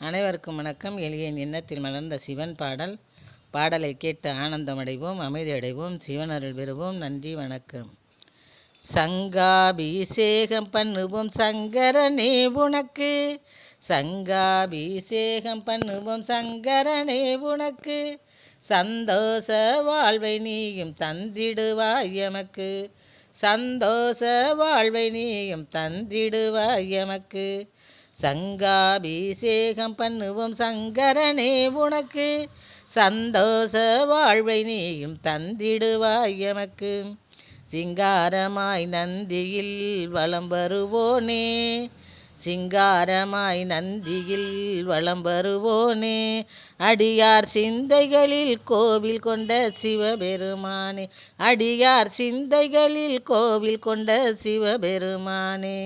அனைவருக்கும் வணக்கம். எளியன் எண்ணத்தில் மலர்ந்த சிவன் பாடல். பாடலை கேட்டு ஆனந்தமடைவோம் அமைதியடைவோம் சிவன் அருள் பெறுவோம். நன்றி வணக்கம். சங்காபிஷேகம் பண்ணுவோம் சங்கரனே உனக்கு. சங்காபிஷேகம் பண்ணுவோம் சங்கரனே உனக்கு. சந்தோஷ வாழ்வை நீயும் தந்திடுவாய் எமக்கு. சந்தோஷ வாழ்வை நீயும் தந்திடுவாய் எமக்கு. சங்காபிஷேகம் பண்ணுவோம் சங்கரனே உனக்கு சந்தோஷ வாழ்வை நீயும் தந்திடுவாய் எமக்கு. சிங்காரமாய் நந்தியில் வளம் வருவோனே சிங்காரமாய் நந்தியில் வளம் வருவோனே அடியார் சிந்தைகளில் கோவில் கொண்ட சிவபெருமானே அடியார் சிந்தைகளில் கோவில் கொண்ட சிவபெருமானே.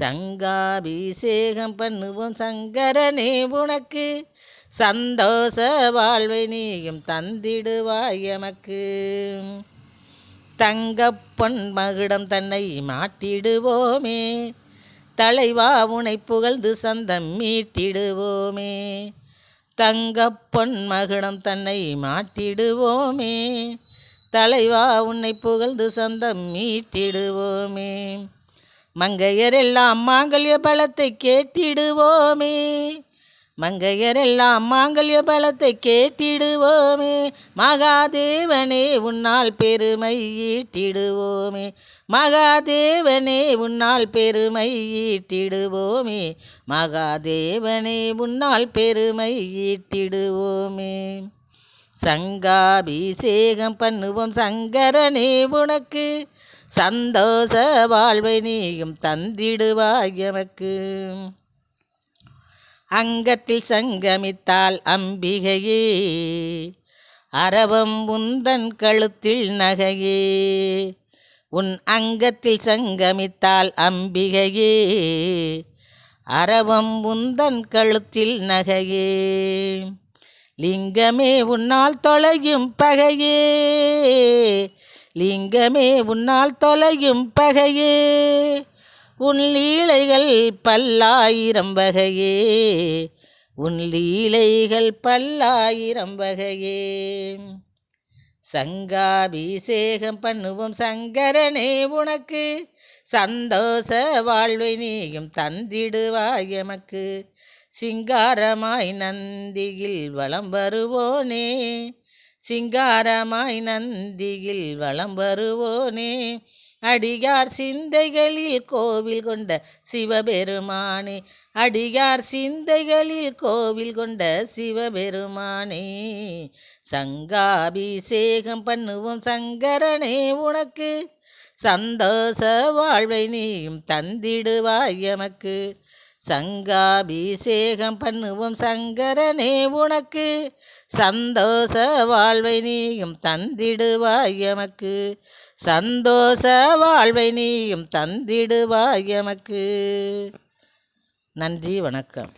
சங்காபிஷேகம் பண்ணுவோம் சங்கரனே உனக்கு சந்தோஷ வாழ்வை நீயும் தந்திடுவாய் எமக்கு. தங்கப்பொன் மகுடம் தன்னை மாட்டிடுவோமே தலைவா உனை புகழ்ந்து சந்தம் மீட்டிடுவோமே. தங்கப்பொன் மகுடம் தன்னை மாட்டிடுவோமே தலைவா உன்னை புகழ்ந்து சந்தம் மீட்டிடுவோமே. மங்கையரெல்லாம் மாங்கல்ய பலத்தை கேட்டிடுவோமே. மங்கையரெல்லாம் மாங்கல்ய பலத்தை கேட்டிடுவோமே. மகாதேவனே உன்னால் பெருமை ஈட்டிடுவோமே. மகாதேவனே உன்னால் பெருமை ஈட்டிடுவோமே. மகாதேவனே உன்னால் பெருமை ஈட்டிடுவோமே. சங்காபிஷேகம் பண்ணுவோம் சங்கரனே உனக்கு. சந்தோஷ வாழ்வை நீயும் தந்திடுவாய் எனக்கு. அங்கத்தில் சங்கமித்தால் அம்பிகையே அரவம் உந்தன் கழுத்தில் நகையே. உன் அங்கத்தில் சங்கமித்தால் அம்பிகையே அரவம் உந்தன் கழுத்தில் நகையே. லிங்கமே உன்னால் தொலையும் பகையே லிங்கமே உன்னால் தொலையும் பகையே. உன் லீலைகள் பல்லாயிரம் வகையே. உன் லீலைகள் பல்லாயிரம் வகையே. சங்காபிஷேகம் பண்ணுவோம் சங்கரனே உனக்கு. சந்தோஷ வாழ்வை நீயும் தந்திடுவாய் எமக்கு. சிங்காரமாய் நந்தியில் வளம் வருவோனே. சிங்காரமாய் நந்தியில் வளம் வருவோனே. அடியார் சிந்தைகளில் கோவில் கொண்ட சிவபெருமானே. அடியார் சிந்தைகளில் கோவில் கொண்ட சிவபெருமானே. சங்காபிஷேகம் பண்ணுவோம் சங்கரனே உனக்கு. சந்தோஷ வாழ்வை நீயும் தந்திடுவாய் எமக்கு. சங்காபிஷேகம் பண்ணுவோம் சங்கரனே உனக்கு சந்தோஷ வாழ்வை நீயும் தந்திடுவாய் எமக்கு. சந்தோஷ வாழ்வை நீயும் தந்திடுவாய் எமக்கு. நன்றி வணக்கம்.